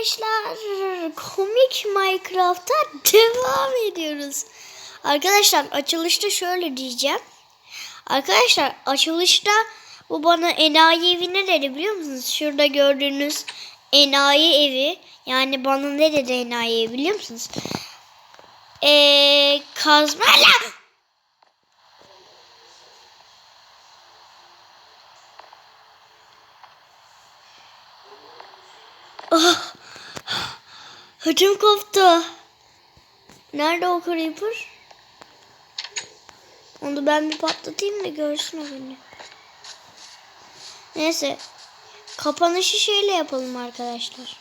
arkadaşlar. Komik Minecraft'a devam ediyoruz. Arkadaşlar açılışta şöyle diyeceğim. Arkadaşlar açılışta bu bana enayi evi ne dedi biliyor musunuz? Şurada gördüğünüz enayi evi. Yani bana ne dedi enayi evi biliyor musunuz? Eee kazmayla. Ah, ödüm koptu. Nerede o creeper? Onu ben bir patlatayım da görsün o beni. Neyse. Kapanışı şeyle yapalım arkadaşlar.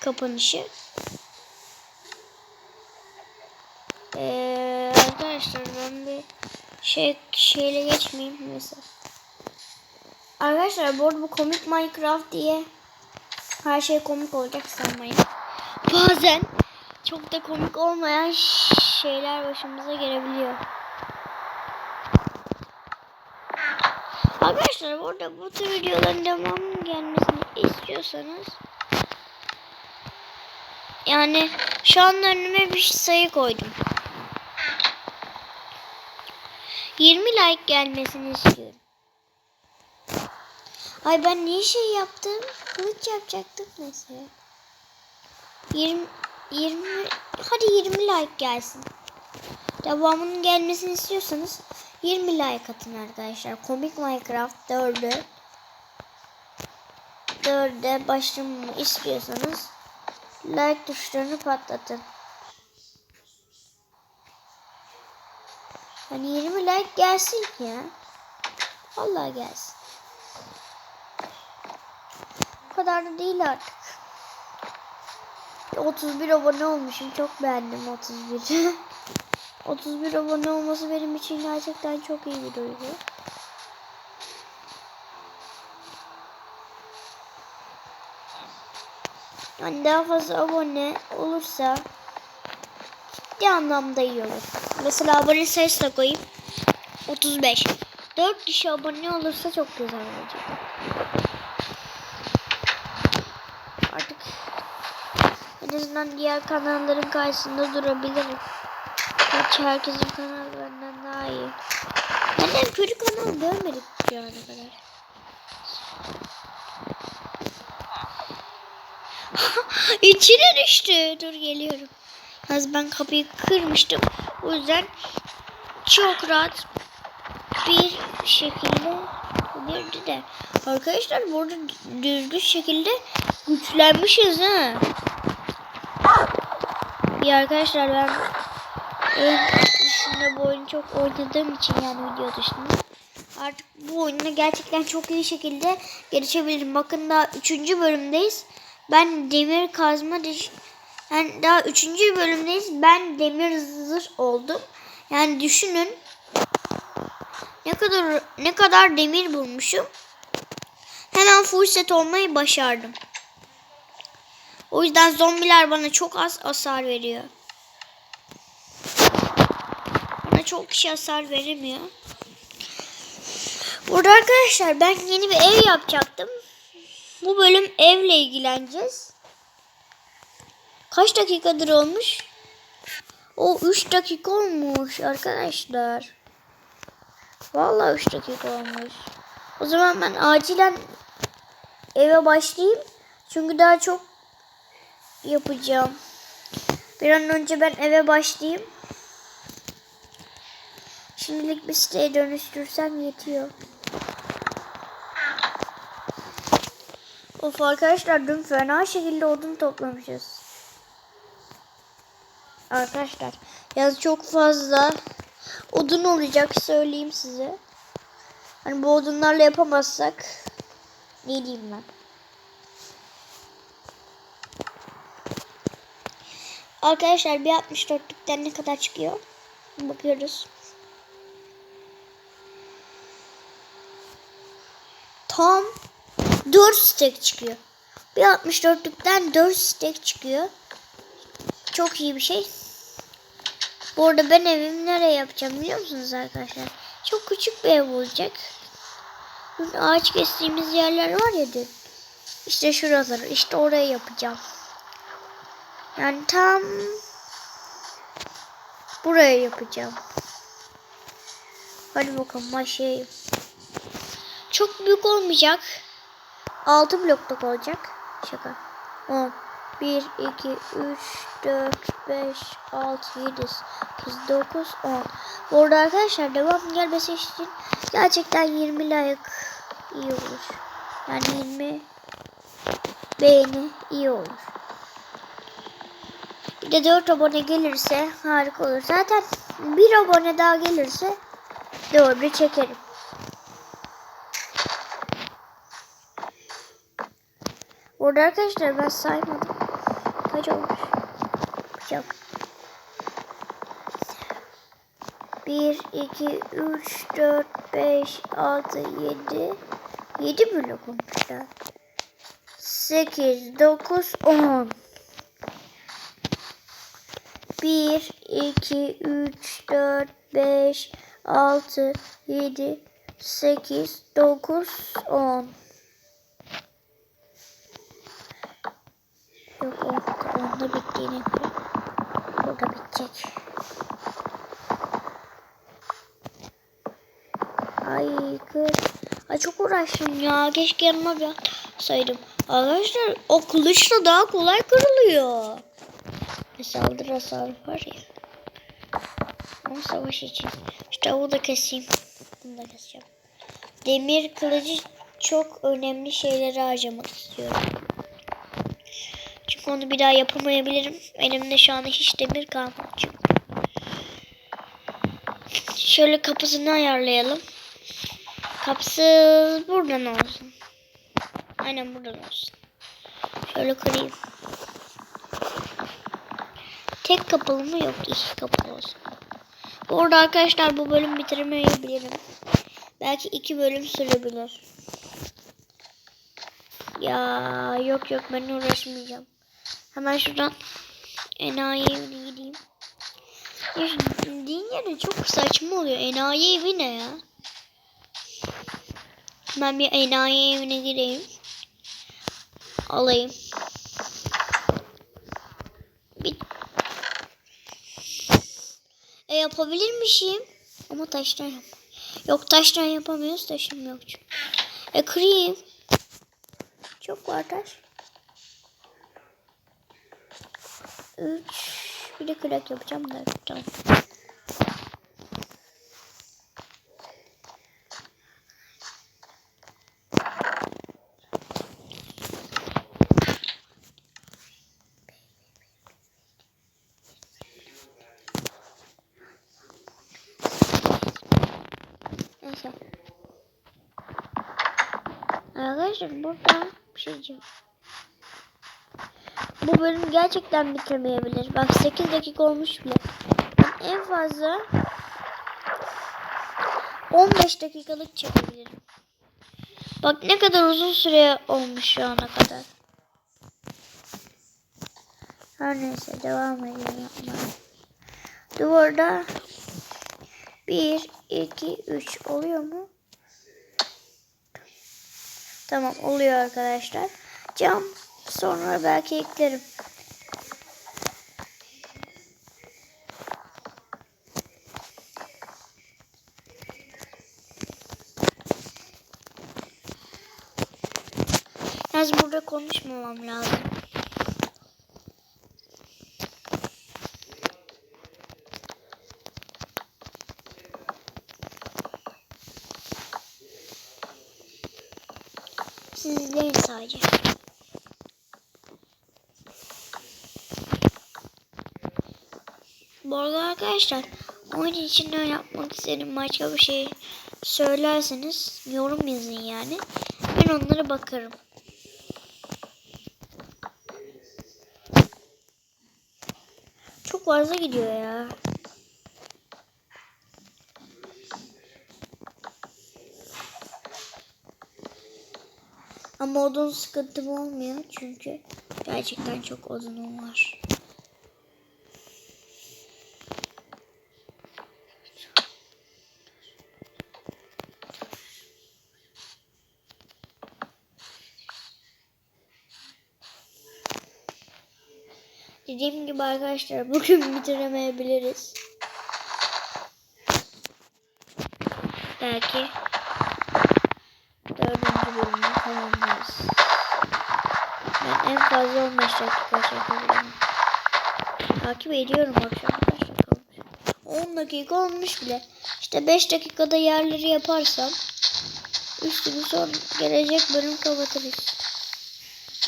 Kapanışı. Ee, arkadaşlar ben bir şey şeyle geçmeyeyim mesela. Arkadaşlar bu arada bu komik Minecraft diye her şey komik olacak sanmayın. Bazen çok da komik olmayan şeyler başımıza gelebiliyor. Arkadaşlar bu arada bu tür videoların devamının gelmesini istiyorsanız yani şu an önüme bir sayı koydum. 20 like gelmesini istiyorum. Ay ben niye şey yaptım? Kılıç yapacaktık mesela. 20 20 hadi 20 like gelsin. Devamının gelmesini istiyorsanız 20 like atın arkadaşlar. Komik Minecraft 4'ü 4'e başlamamı istiyorsanız like tuşlarını patlatın. Hani 20 like gelsin ya. Vallahi gelsin. Bu kadar da değil artık. 31 abone olmuşum. Çok beğendim 31. 31 abone olması benim için gerçekten çok iyi bir duygu. Yani daha fazla abone olursa ciddi anlamda iyi olur. Mesela abone sayısı da koyayım. 35. 4 kişi abone olursa çok güzel olacak. Artık en azından diğer kanalların karşısında durabilirim. Gerçi herkesin kanalı daha iyi. Benden kötü kanal görmedik şu ana kadar. İçine düştü. Dur geliyorum. Az ben kapıyı kırmıştım. O yüzden çok rahat bir şekilde girdi de. Arkadaşlar burada düzgün şekilde güçlenmişiz ha. Bir arkadaşlar ben oyun dışında bu oyunu çok oynadığım için yani video dışında artık bu oyunu gerçekten çok iyi şekilde gelişebilirim. Bakın daha 3. bölümdeyiz. Ben demir kazma dış yani daha 3. bölümdeyiz. Ben demir zırh oldum. Yani düşünün ne kadar ne kadar demir bulmuşum. Hemen full set olmayı başardım. O yüzden zombiler bana çok az hasar veriyor. Bana çok kişi hasar veremiyor. Burada arkadaşlar ben yeni bir ev yapacaktım. Bu bölüm evle ilgileneceğiz. Kaç dakikadır olmuş? O 3 dakika olmuş arkadaşlar. Vallahi 3 dakika olmuş. O zaman ben acilen eve başlayayım. Çünkü daha çok yapacağım. Bir an önce ben eve başlayayım. Şimdilik bir siteye dönüştürsem yetiyor. Of arkadaşlar dün fena şekilde odun toplamışız. Arkadaşlar yaz çok fazla odun olacak söyleyeyim size. Hani bu odunlarla yapamazsak ne diyeyim ben. Arkadaşlar bir 64'lükten ne kadar çıkıyor? Bakıyoruz. Tam 4 stack çıkıyor. Bir 64'lükten 4 stack çıkıyor. Çok iyi bir şey. Bu arada ben evimi nereye yapacağım biliyor musunuz arkadaşlar? Çok küçük bir ev olacak. Ağaç kestiğimiz yerler var ya dün. İşte şuraları. işte oraya yapacağım. Yani tam buraya yapacağım. Hadi bakalım başlayayım. Çok büyük olmayacak. 6 blokluk olacak. Şaka. 10 1 2 3 4 5 6 7 8 9 10 Bu arada arkadaşlar devam gelmesi için gerçekten 20 like iyi olur. Yani 20 beğeni iyi olur. Bir de 4 abone gelirse harika olur. Zaten bir abone daha gelirse 4'ü çekerim. Burada arkadaşlar ben saymadım. Kaç olmuş? Bıçak. 1, 2, 3, 4, 5, 6, 7. 7 blok olmuşlar. 8, 9, 10. 1, 2, 3, 4, 5, 6, 7, 8, 9, 10. Yok onda, onda bittiğine göre burada bitecek. Ay kız. Ay çok uğraştım ya. Keşke yanıma bir saydım. Arkadaşlar o kılıçla daha kolay kırılıyor. Ve saldırı hasarı var ya. Ama savaş için. İşte bu da keseyim. Bunu da keseceğim. Demir kılıcı çok önemli şeyleri harcamak istiyorum. Çünkü onu bir daha yapamayabilirim. Elimde şu anda hiç demir kalmadı çünkü. Şöyle kapısını ayarlayalım. Kapısı buradan olsun. Aynen buradan olsun. Şöyle kırayım. Tek kapalı mı yok iki kapalı olsun. Bu arkadaşlar bu bölüm bitirmeyebilirim. Belki iki bölüm sürebilir. Ya yok yok ben uğraşmayacağım. Hemen şuradan enayi evine gideyim. Ya dediğin yerde çok saçma oluyor. Enayi evi ne ya? Ben bir enayi evine gireyim. Alayım. Bir... E yapabilirmişim. Ama taştan yap. Yok taştan yapamıyoruz. Taşım yok çünkü. E kırayım. Çok var taş. Üç. Bir de kürek yapacağım da. Tamam. Neyse. Arkadaşlar burada bir diyeceğim. Bu bölüm gerçekten bitemeyebilir. Bak 8 dakika olmuş bile. Ben en fazla 15 dakikalık çekebilirim. Bak ne kadar uzun süre olmuş şu ana kadar. Her neyse devam edelim yapmaya. Duvarda 1, 2, 3 oluyor mu? Tamam oluyor arkadaşlar. Cam sonra belki eklerim. Yalnız burada konuşmamam lazım. Sadece. Bu arada arkadaşlar oyun için ne yapmak istedim başka bir şey söylerseniz yorum yazın yani. Ben onlara bakarım. Çok fazla gidiyor ya. Ama odun sıkıntım olmuyor çünkü gerçekten çok odunum var. Dediğim gibi arkadaşlar bugün bitiremeyebiliriz. Belki en fazla 15 dakika çekebilirim. Takip ediyorum akşam kaç dakika olmuş. 10 dakika olmuş bile. İşte 5 dakikada yerleri yaparsam üstünü son gelecek bölüm kapatırız.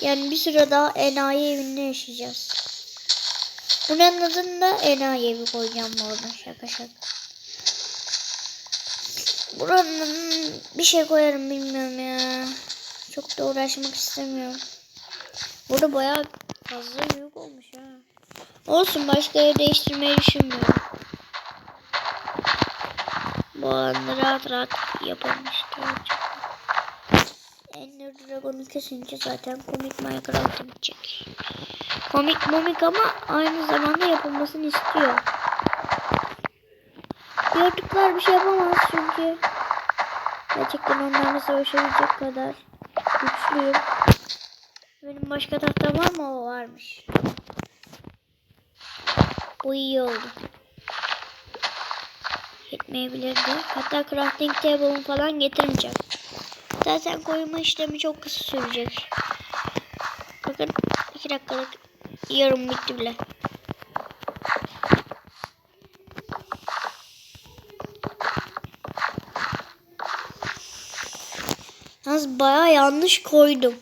Yani bir süre daha enayi evinde yaşayacağız. Buranın adını da enayi evi koyacağım bu arada. Şaka şaka. Buranın bir şey koyarım bilmiyorum ya. Çok da uğraşmak istemiyorum. Burada bayağı fazla büyük olmuş ha. Olsun başka ev değiştirmeyi düşünmüyorum. Bu alanı rahat rahat yapılmıştır. Ender Dragon'u kesince zaten komik Minecraft'a bitecek. Komik momik ama aynı zamanda yapılmasını istiyor. Yaratıklar bir şey yapamaz çünkü. Gerçekten onlarla savaşabilecek kadar güçlüyüm. Benim başka tahtam var mı? O varmış. Bu iyi oldu. Yetmeyebilirdi. Hatta crafting table'ımı falan getirmeyeceğim. Zaten koyma işlemi çok kısa sürecek. Bakın 2 dakikalık yarım bitti bile. Yalnız bayağı yanlış koydum.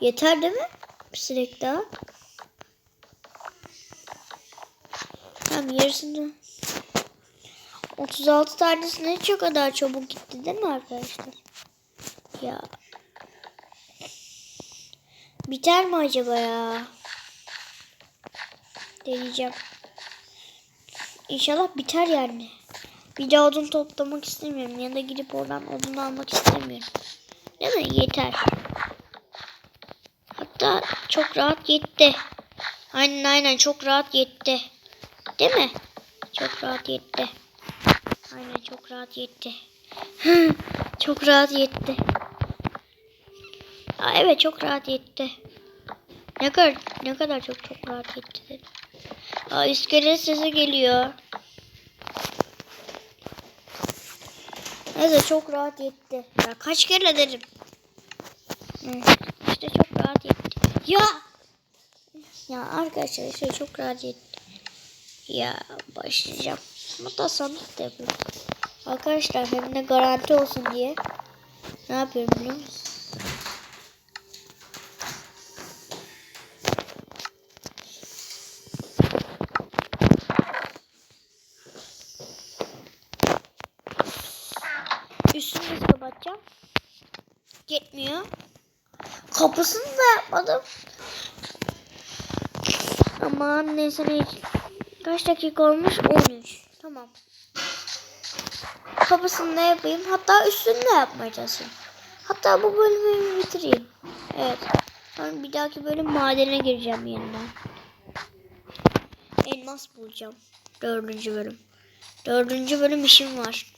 Yeter değil mi? Bir sinek daha. Tamam yarısını. 36 tanesine çok kadar çabuk gitti değil mi arkadaşlar? Ya. Biter mi acaba ya? Deneyeceğim. İnşallah biter yani. Bir daha odun toplamak istemiyorum. Ya da gidip oradan odun almak istemiyorum. Değil mi? Yeter. Hatta çok rahat yetti. Aynen aynen çok rahat yetti. Değil mi? Çok rahat yetti. Aynen çok rahat yetti. çok rahat yetti. Aa, evet çok rahat yetti. Ne kadar ne kadar çok çok rahat yetti. Aa, iskelet sesi geliyor. Neyse çok rahat yetti. Ya kaç kere dedim. Hı, İşte çok rahat yetti. Ya! Ya arkadaşlar işte çok rahat yetti. Ya başlayacağım. Hatta sandık da yapıyorum. Arkadaşlar hem de garanti olsun diye ne yapıyorum biliyor musunuz? Kapısını da yapmadım. Aman neyse neyse. Kaç dakika olmuş? 13. Tamam. Kapısını da yapayım. Hatta üstünü de yapmaya çalışayım. Hatta bu bölümü bitireyim. Evet. Sonra bir dahaki bölüm madene gireceğim yeniden. Elmas bulacağım. Dördüncü bölüm. Dördüncü bölüm işim var.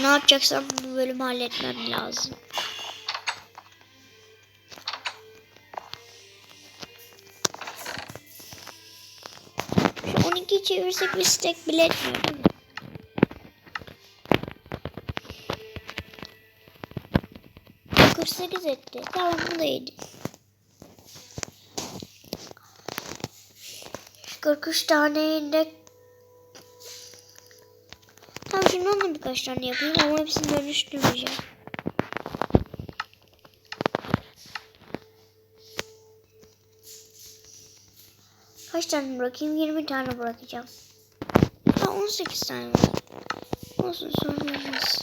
Ne yapacaksam bu bölümü halletmem lazım. Çevirsek bir stack bile etmiyor değil mi? Sekiz etti. Tamam bu da iyiydi. 43 tane de Tamam şundan da birkaç tane yapayım ama hepsini dönüştürmeyeceğim. Kaç tane bırakayım? 20 tane bırakacağım. Ha 18 tane var. Olsun sorun olmaz.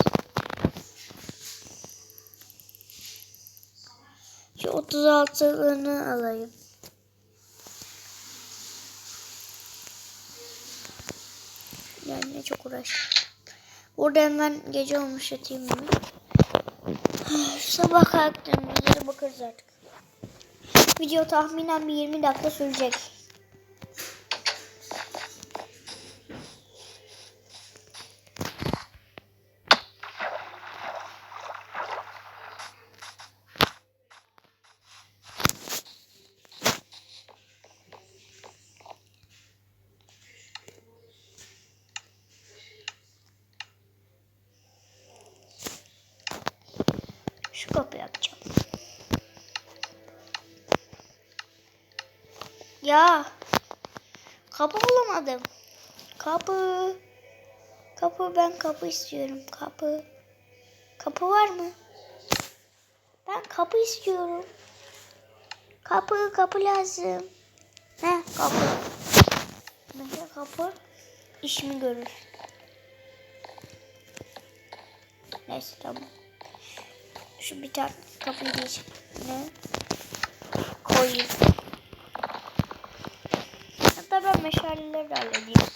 Şu 36'lığını alayım. Yani çok uğraş. Burada hemen gece olmuş yatayım hemen. Sabah kalktığımızda bakarız artık. Video tahminen bir 20 dakika sürecek. Şu kapı yapacağım. Ya. Kapı bulamadım. Kapı. Kapı ben kapı istiyorum. Kapı. Kapı var mı? Ben kapı istiyorum. Kapı kapı lazım. Ne kapı? Mesela kapı işimi görür. Neyse tamam. Şu bir tane kapıyı diyeceğim. Ne? Koyayım. Hatta ben meşaleleri de halledeyim.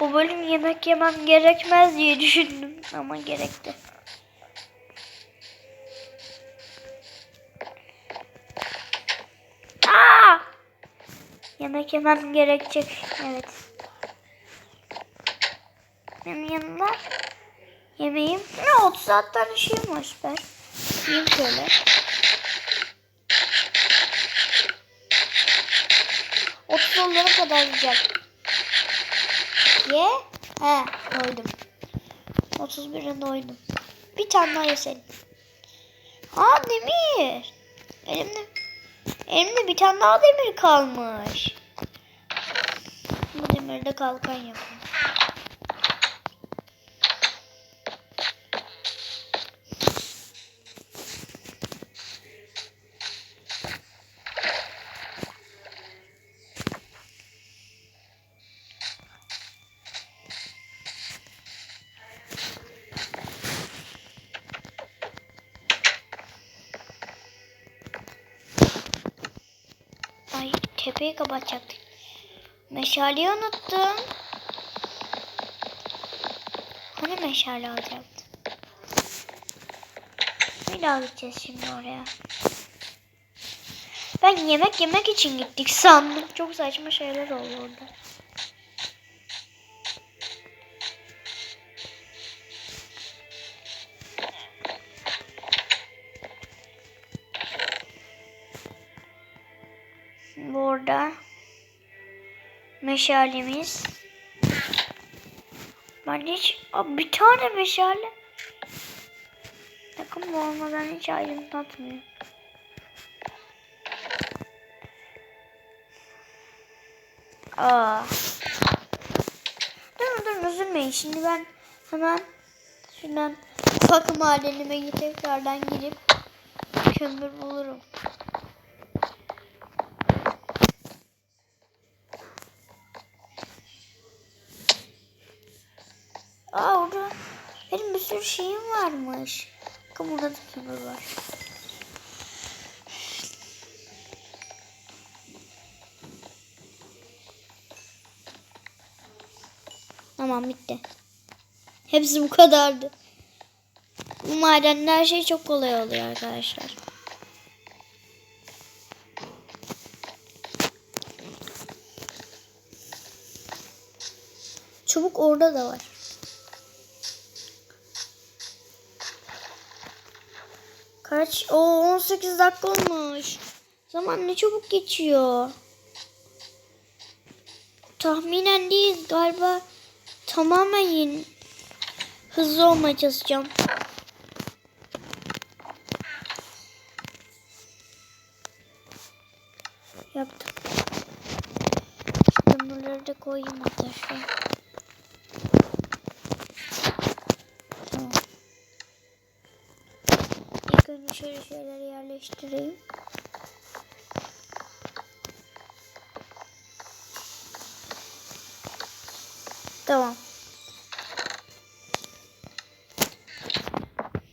Bu bölüm yemek yemem gerekmez diye düşündüm ama gerekti. Aa! Yemek yemem gerekecek. Evet. Benim yanımda yemeğim. Ne 30 tane şeyim var süper. Yiyeyim şöyle. Kadar yiyeceğim. Ye. He doydum. 31'e doydum. Bir tane daha yeselim. Aa demir. Elimde elimde bir tane daha demir kalmış. Bu demirde kalkan yapayım. Tepeyi kapatacaktık. Meşaleyi unuttum. Hani meşale alacaktım. Bir daha gideceğiz şimdi oraya. Ben yemek yemek için gittik sandım. Çok saçma şeyler oldu orada. Meşalemiz. Ben hiç Aa, bir tane meşale. Takım olmadan hiç aydınlatmıyor. Aa. Durun durun üzülmeyin. Şimdi ben hemen şuradan ufak madenime tekrardan girip kömür bulurum. Aa orada benim şeyim varmış. Bakın burada da kömür var. Tamam bitti. Hepsi bu kadardı. Bu madende her şey çok kolay oluyor arkadaşlar. Çubuk orada da var. Kaç? O 18 dakika olmuş. Zaman ne çabuk geçiyor. Tahminen değil galiba tamamen. Hızlı olmaya çalışacağım. Önce şöyle şeyleri yerleştireyim. Tamam.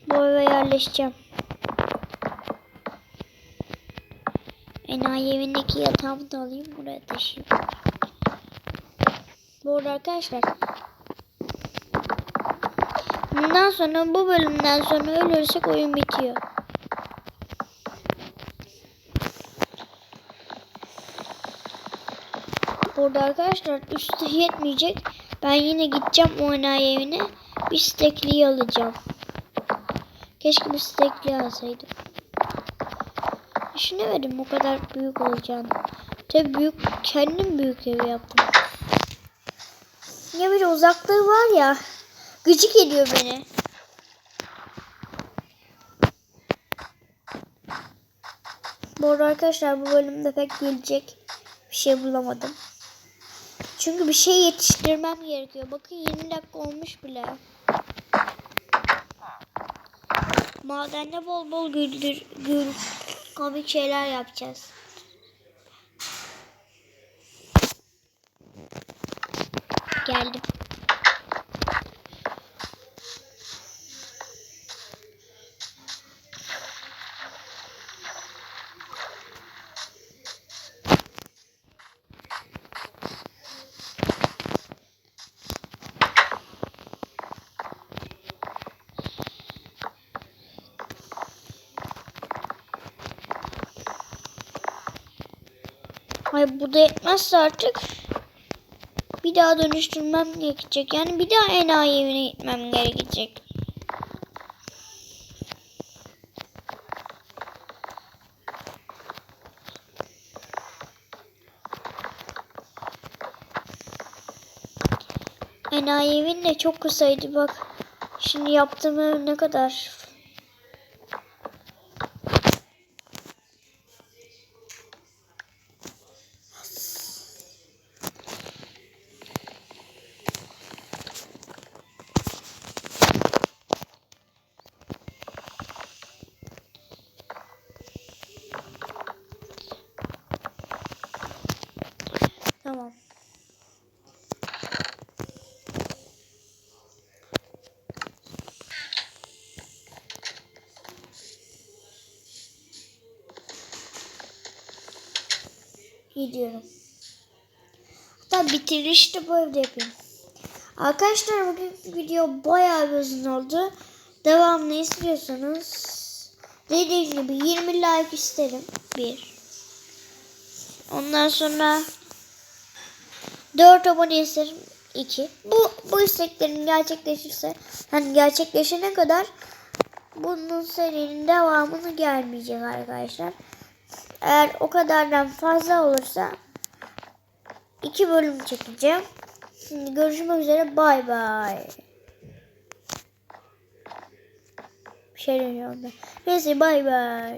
Bu eve yerleşeceğim. Enayi evindeki yatağımı da alayım buraya taşıyayım. Bu arada arkadaşlar. Bundan sonra bu bölümden sonra ölürsek oyun bitiyor. Burada arkadaşlar üstü yetmeyecek. Ben yine gideceğim o enayi evine. Bir stekliyi alacağım. Keşke bir stekli alsaydım. Düşünemedim o kadar büyük olacağını. Tabii büyük, kendim büyük ev yaptım. Ya bir uzaklığı var ya. Gıcık ediyor beni. Bu arada arkadaşlar bu bölümde pek gelecek bir şey bulamadım. Çünkü bir şey yetiştirmem gerekiyor. Bakın 20 dakika olmuş bile. Madende bol bol güldür, gül, komik şeyler yapacağız. Geldim. Bu da yetmezse artık bir daha dönüştürmem gerekecek. Yani bir daha enayi evine gitmem gerekecek. Enayi evin de çok kısaydı bak. Şimdi yaptığım ev ne kadar Tamam. Gidiyorum. Hatta bitiriş de bu evde yapayım. Arkadaşlar bugün video bayağı bir uzun oldu. Devamını istiyorsanız dediğim gibi 20 like isterim. Bir. Ondan sonra 4 abone isterim. 2. Bu, bu isteklerim gerçekleşirse hani gerçekleşene kadar bunun serinin devamını gelmeyecek arkadaşlar. Eğer o kadardan fazla olursa iki bölüm çekeceğim. Şimdi görüşmek üzere. Bay bay. Bir şey deniyorum ben. Neyse bay bay.